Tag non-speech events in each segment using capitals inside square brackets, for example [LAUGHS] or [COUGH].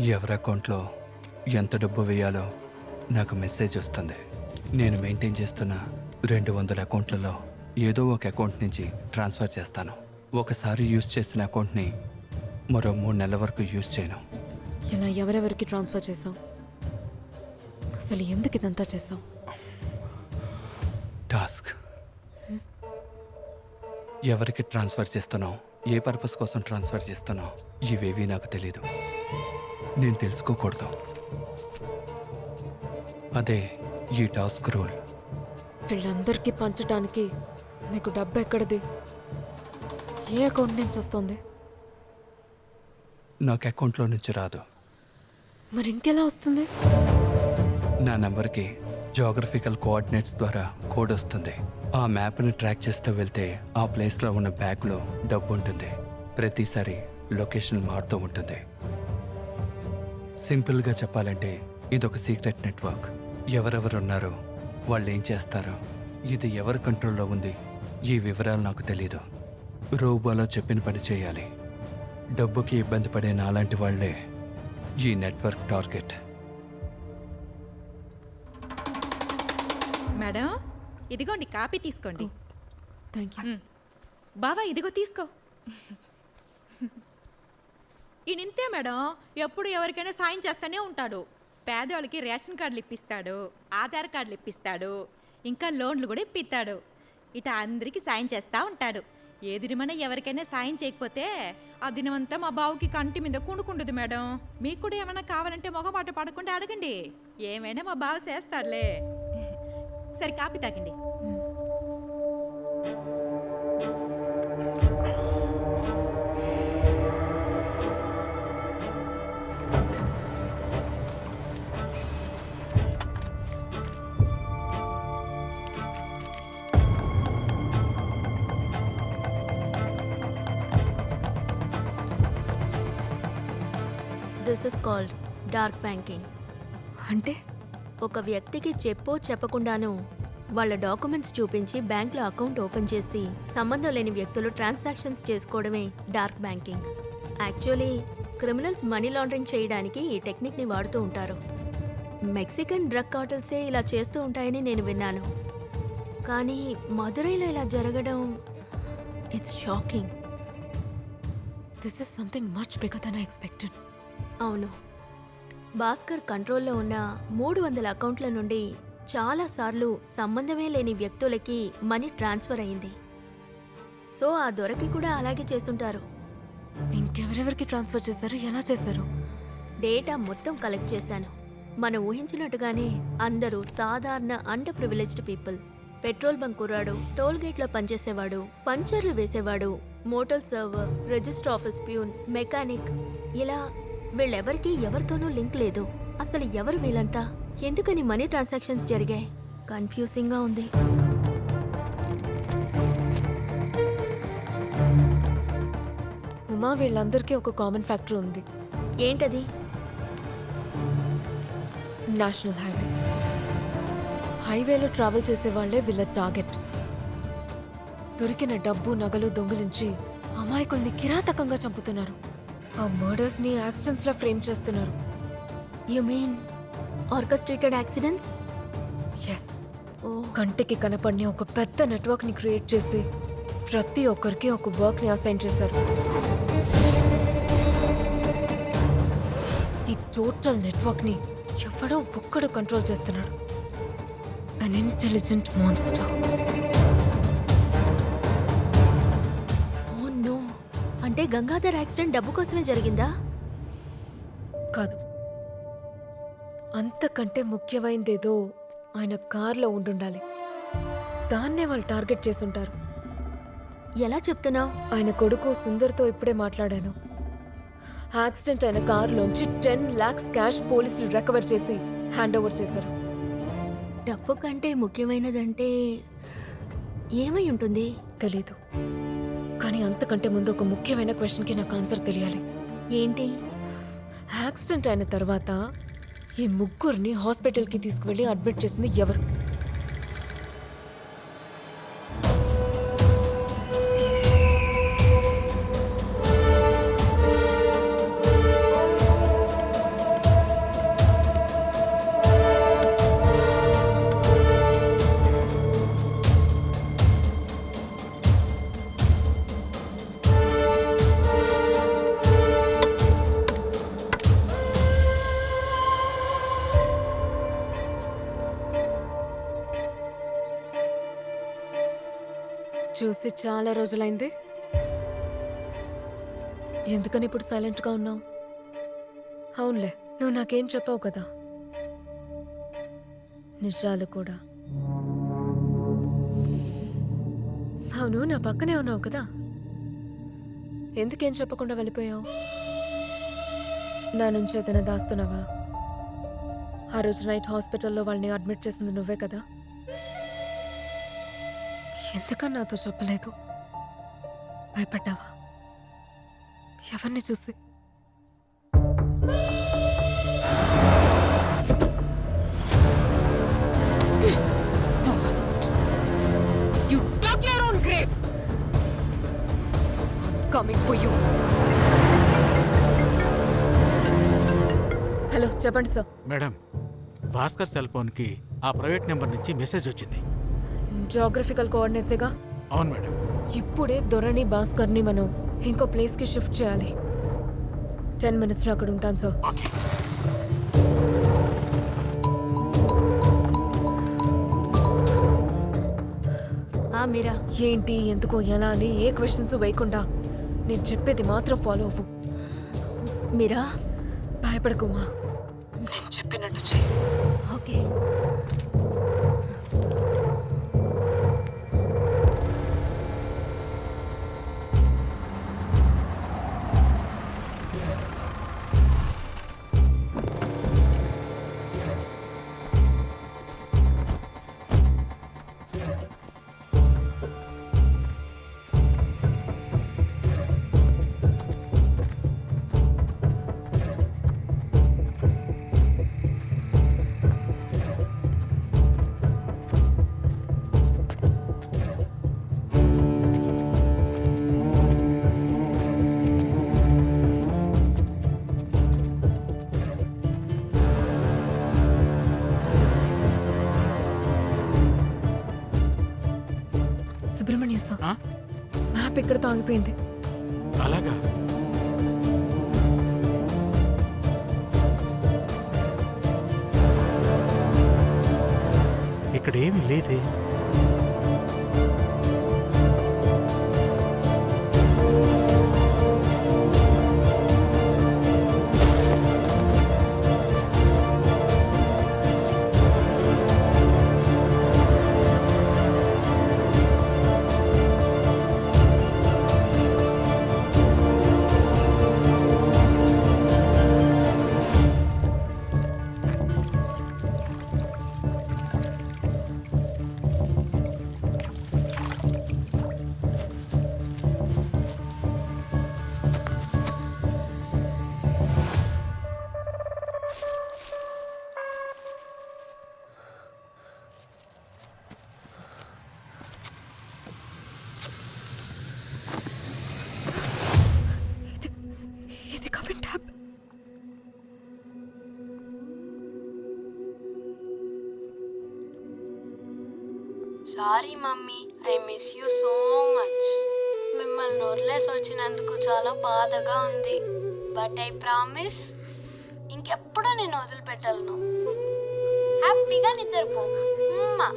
ఎవరి అకౌంట్లో ఎంత డబ్బు వేయాలో నాకు మెసేజ్ వస్తుంది. నేను మెయింటైన్ చేస్తున్న రెండు వందల అకౌంట్లలో ఏదో ఒక అకౌంట్ నుంచి ట్రాన్స్ఫర్ చేస్తాను. ఒకసారి యూజ్ చేసిన అకౌంట్ని మరో మూడు నెలల వరకు యూజ్ చేయను. ఇలా ఎవరెవరికి ట్రాన్స్ఫర్ చేసావు? అసలు ఎందుకు ఇదంతా చేసావు టాస్క్. ఎవరికి ట్రాన్స్ఫర్ చేస్తున్నావు? ఏ పర్పస్ కోసం ట్రాన్స్ఫర్ చేస్తున్నావు? ఇవేవి నాకు తెలీదు. నేను తెలుసుకోకూడదు. అదే ఈ టాస్క్ రూల్. వీళ్ళందరికీ పంచడానికి నీకు డబ్బు ఎక్కడిది? ఏ అకౌంట్ నుంచి వస్తుంది? నాకు అకౌంట్లో నుంచి రాదు. మరి ఇంకెలా వస్తుంది? నా నెంబర్కి జోగ్రఫికల్ కోఆర్డినేట్స్ ద్వారా కోడ్ వస్తుంది. ఆ మ్యాప్ని ట్రాక్ చేస్తూ వెళ్తే ఆ ప్లేస్లో ఉన్న బ్యాగ్లో డబ్బు ఉంటుంది. ప్రతిసారి లొకేషన్ మారుతూ ఉంటుంది. సింపుల్గా చెప్పాలంటే ఇదొక సీక్రెట్ నెట్వర్క్ ఎవరెవరు ఉన్నారో వాళ్ళు ఏం చేస్తారో ఇది ఎవరి కంట్రోల్లో ఉంది ఈ వివరాలు నాకు తెలీదు. రోబోలో చెప్పిన పని చేయాలి. డబ్బుకి ఇబ్బంది పడే నాలాంటి వాళ్ళే ఈ నెట్వర్క్ టార్గెట్ ఇదిగోండి కాపీ తీసుకోండి. Thank you. బావా ఇదిగో తీసుకో. [LAUGHS] ఈయనింతే మేడం ఎప్పుడు ఎవరికైనా సాయం చేస్తూనే ఉంటాడు. పేదవాళ్ళకి రేషన్ కార్డులు ఇప్పిస్తాడు ఆధార్ కార్డులు ఇప్పిస్తాడు ఇంకా లోన్లు కూడా ఇప్పిస్తాడు. ఇట అందరికీ సాయం చేస్తూ ఉంటాడు. ఏదిరి మన ఎవరికైనా సాయం చేయకపోతే ఆ దినమంతా మా బావుకి కంటి మీద కుండుకుంటుంది మేడం. మీకు కూడా ఏమైనా కావాలంటే మొగమాట పడకుండా అడగండి. ఏమైనా మా బావ చేస్తాడులే. సరే కాపీ తాగండి. This is called dark banking అంటే? ఒక వ్యక్తికి చెప్పో చెప్పకుండాను వాళ్ళ డాక్యుమెంట్స్ చూపించి బ్యాంక్లో అకౌంట్ ఓపెన్ చేసి సంబంధం లేని వ్యక్తులు ట్రాన్సాక్షన్స్ చేసుకోవడమే dark banking. Actually criminals money laundering చేయడానికి ఈ టెక్నిక్ని వాడుతూ ఉంటారు. మెక్సికన్ డ్రగ్ కార్టల్సే ఇలా చేస్తూ ఉంటాయని నేను విన్నాను. కానీ మదురైలో ఇలా జరగడం it's shocking this is something much bigger than I expected అవును. భాస్కర్ కంట్రోల్లో ఉన్న మూడు వందల అకౌంట్ల నుండి చాలాసార్లు సంబంధమే లేని వ్యక్తులకి మనీ ట్రాన్స్ఫర్ అయింది. సో ఆ దొరకి కూడా అలాగే చేస్తుంటారు. ఇంకెవరెవరికి ట్రాన్స్ఫర్ చేశారు? ఎలా చేశారు? డేటా మొత్తం కలెక్ట్ చేశాను. మనం ఊహించినట్టుగానే అందరూ సాధారణ underprivileged people petrol bunk కుర్రాడు టోల్ గేట్లో పనిచేసేవాడు పంచర్లు వేసేవాడు motor server register office peon mechanic. ఇలా వీళ్ళెవరికీ ఎవరితోనూ లింక్ లేదు. అసలు ఎవరు వీళ్ళంతా? ఎందుకని మనీ ట్రాన్సాక్షన్స్ జరిగాయి? కన్ఫ్యూజింగ్గా ఉంది. ఉమా వీళ్ళందరికీ ఒక కామన్ ఫ్యాక్టర్ ఉంది. ఏంటది? National highway. హైవేలో ట్రావెల్ చేసే వాళ్ళే వీళ్ళ టార్గెట్. దొరికిన డబ్బు నగలు దొంగిలించి అమాయకుల్ని కిరాతకంగా చంపుతున్నారు. ఆ మర్డర్స్ని యాక్సిడెంట్స్ లా ఫ్రేమ్ చేస్తున్నారు. You mean orchestrated accidents yes ఓ కంటికి కనపడిన ఒక పెద్ద నెట్వర్క్ని క్రియేట్ చేసి ప్రతి ఒక్కరికి ఒక వర్క్ని అసైన్ చేశారు. ఈ టోటల్ నెట్వర్క్ని ఎవడో ఒక్కడు కంట్రోల్ చేస్తున్నాడు. An intelligent monster Gangadhar accident డబ్బు కోసమే జరిగిందా? కాదు. అంతకంటే ముఖ్యమైనదేదో ఆయన కార్లో ఉండుండాలి. దాన్నే వాళ్ళు టార్గెట్ చేసుంటారు. ఎలా చెప్తున్నావు? ఆయన కొడుకు సుందర్తో ఇప్పుడే మాట్లాడాను. యాక్సిడెంట్ అయిన కారులోంచి టెన్ లాక్స్ క్యాష్ పోలీసులు రికవర్ చేసి హ్యాండ్ ఓవర్ చేశారు. డబ్బు కంటే ముఖ్యమైనదంటే ఏమై ఉంటుంది? తెలీదు. కానీ అంతకంటే ముందు ఒక ముఖ్యమైన క్వశ్చన్కి నాకు ఆన్సర్ తెలియాలి. ఏంటి? యాక్సిడెంట్ అయిన తర్వాత ఈ ముగ్గురిని హాస్పిటల్కి తీసుకువెళ్ళి అడ్మిట్ చేసింది ఎవరు? చూసి చాలా రోజులైంది. ఎందుకని ఇప్పుడు సైలెంట్గా ఉన్నావు? అవునులే నువ్వు నాకేం చెప్పావు కదా. నిజాలు కూడా. అవును నా పక్కనే ఉన్నావు కదా. ఎందుకేం చెప్పకుండా వెళ్ళిపోయావు? నా నుంచి ఏదైనా దాస్తున్నావా? ఆ రోజు నైట్ హాస్పిటల్లో వాళ్ళని అడ్మిట్ చేసింది నువ్వే కదా. ఎందుకని నాతో చెప్పలేదు. భయపడ్డావా? ఎవరిని చూసి? Coming for you. హలో చెప్పండి సార్. మేడం భాస్కర్ సెల్ ఫోన్కి ఆ ప్రైవేట్ నెంబర్ నుంచి మెసేజ్ వచ్చింది. జోగ్రఫికల్ కోఆర్డినేట్సేగా అవును మేడం. ఇప్పుడే దొరని భాస్కర్ని మనం ఇంకో ప్లేస్కి షిఫ్ట్ చేయాలి. టెన్ మినిట్స్లో అక్కడ ఉంటాను సార్ మీరా? ఏంటి ఎందుకో ఎలా అని ఏ క్వశ్చన్స్ వేయకుండా నేను చెప్పేది మాత్రం ఫాలో అవ్వు. మీరా? భయపడకుమా నేను చెప్పినట్టు చెయ్యి ఓకే. ఆ? మ్యాప్ ఎక్కడితో ఆగిపోయింది అలాగా? ఇక్కడ ఏమీ లేదే. Sorry mummy. I miss you so much. మిమ్మల్ని వదిలేసి వచ్చినందుకు చాలా బాధగా ఉంది. బట్ ఐ ప్రామిస్ ఇంకెప్పుడు నేను వదిలిపెట్టలను. హ్యాపీగా నిద్రపో. మ్మా.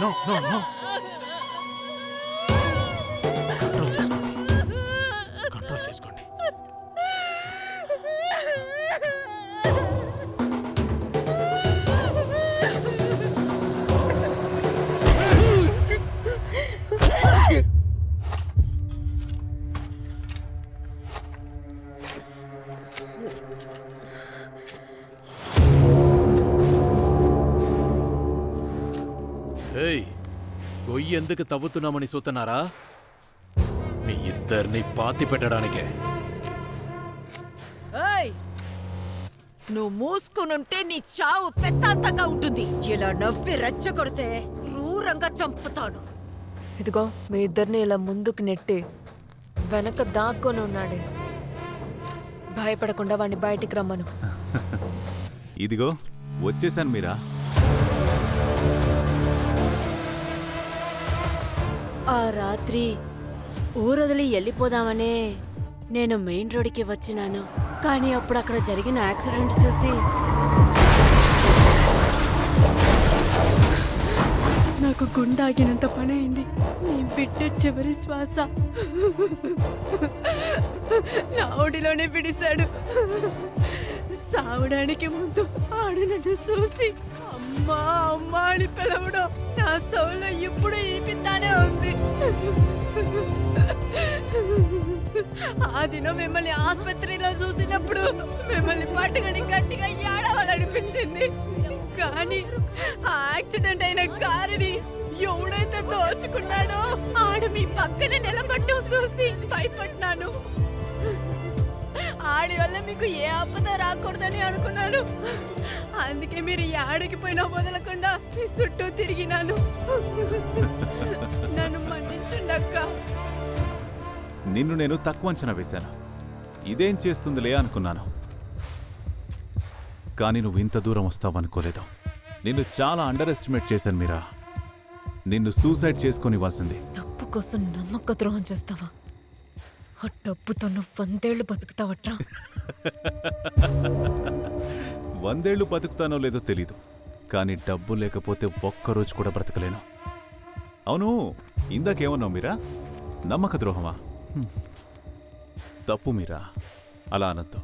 No, no, ఎందుకు తవ్వుతున్నామని చూస్తున్నారా? మీ ఇద్దరిని పాతి పెట్టడానికే. ఏయ్! నువ్వు మూసుకునుంటే నీ చావు ప్రశాంతంగా ఉంటుంది. ఇలా నవ్వి రెచ్చగొడితే క్రూరంగా చంపుతాను. ఇదిగో మీ ఇద్దరిని ఇలా ముందుకు నెట్టి వెనక దాక్కొని ఉన్నాడే. భయపడకుండా వాడిని బయటికి రమ్మను. [LAUGHS] ఇదిగో వచ్చేసాను మీరా. ఆ రాత్రి ఊరొదిలి వెళ్ళిపోదామనే నేను మెయిన్ రోడ్కి వచ్చినాను. కానీ అప్పుడు అక్కడ జరిగిన యాక్సిడెంట్ చూసి నాకు గుండాగినంత పని అయింది నీ బిడ్డ చివరి శ్వాస. నా ఒడిలోనే పిడిశాడు సావడానికి ముందు ఆడు నన్ను చూసి అమ్మా అమ్మా అని పిలవడం నా సౌలో ఇప్పుడు ఈపిస్తానే ఉంది. ఆ దినం మిమ్మల్ని ఆసుపత్రిలో చూసినప్పుడు మిమ్మల్ని పట్టుకొని గట్టిగా ఏడవాలనిపించింది. కానీ ఆ యాక్సిడెంట్ అయిన కారుని ఎవడైతే దోచుకున్నాడో ఆడు మీ పక్కన నిలబట్టు చూసి భయపడ్డాను. ఆడి వల్ల మీకు ఏ ఆపద రాకూడదని అనుకున్నాను. అందుకే మీరు యాడికి పోయినా వదలకుండా మీ చుట్టూ తిరిగినాను. నన్ను మన్నించండి నిన్ను నేను తక్కువ అంచనా వేశాను. ఇదేం చేస్తుందిలే అనుకున్నాను. కానీ నువ్వు ఇంత దూరం వస్తావనుకోలేదు నిన్ను చాలా అండర్ ఎస్టిమేట్ చేశాను మీరా. నిన్ను సూసైడ్ చేసుకొనివ్వాల్సింది. డబ్బు కోసం నమ్మక ద్రోహం చేస్తావా? ఆ డబ్బుతో నువ్వు వందేళ్ళు బతుకుతావట్రా? వందేళ్ళు బతుకుతానో లేదో తెలీదు. కానీ డబ్బు లేకపోతే ఒక్కరోజు కూడా బ్రతకలేను. అవును ఇందాకేమన్నావు మీరా? నమ్మక ద్రోహమా? తప్పు మీరా? అలా అనద్దు.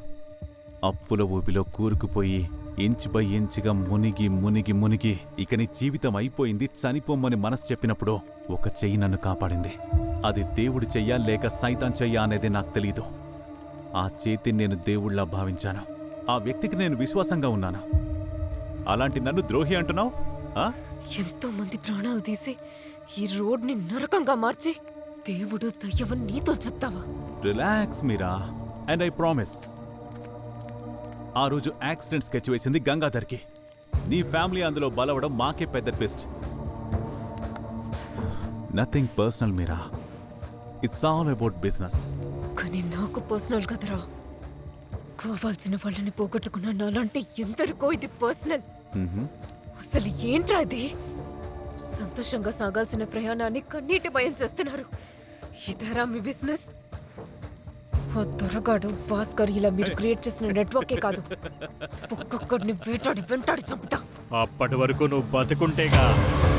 అప్పుల ఊపిలో కూరుకుపోయి ఇంచు బై ఇంచుగా మునిగి మునిగి మునిగి ఇక నీ జీవితం అయిపోయింది చనిపోమ్మని మనసు చెప్పినప్పుడు ఒక చెయ్యి నన్ను కాపాడింది. అది దేవుడి చెయ్యా లేక సైతాన్ చెయ్యా అనేది నాకు తెలీదు. ఆ చేతిని నేను దేవుళ్ళ భావించాను. ఆ వ్యక్తికి నేను విశ్వాసంగా ఉన్నాను. అలాంటి నన్ను ద్రోహి అంటున్నావు? ఆ? ఎంతో మంది ప్రాణాలు తీసి ఈ రోడ్ని నరకంగా మార్చి దేవుడు దయ్యవని నీతో చెప్తావా? Relax Meera. And I promise ఆ రోజు యాక్సిడెంట్ స్కెచ్ వేసింది గంగాధర్కి. నీ ఫ్యామిలీ అందులో బలవడం మాకే పెద్ద twist. Nothing personal Meera. It's all about business కానీ నాకు పర్సనల్ కదరా కావాల్సిన వాళ్ళని పోగొట్టుకున్న నాలాంటి ఎందరికో ఇది పర్సనల్ అసలు ఏంట్రా ఇది? సంతోషంగా సాగాల్సిన ప్రయాణాన్ని కన్నీటి భయం చేస్తున్నారు. ఇదరా మీ బిజినెస్ ఆ దొరగాడు భాస్కర్ ఇలా మీరు క్రియేట్ చేసిన నెట్వర్కే కాదు. ఒక్కొక్కడిని వేటాడి వెంటాడి చంపుతా. అప్పటి వరకు నువ్వు బతుకుంటేగా.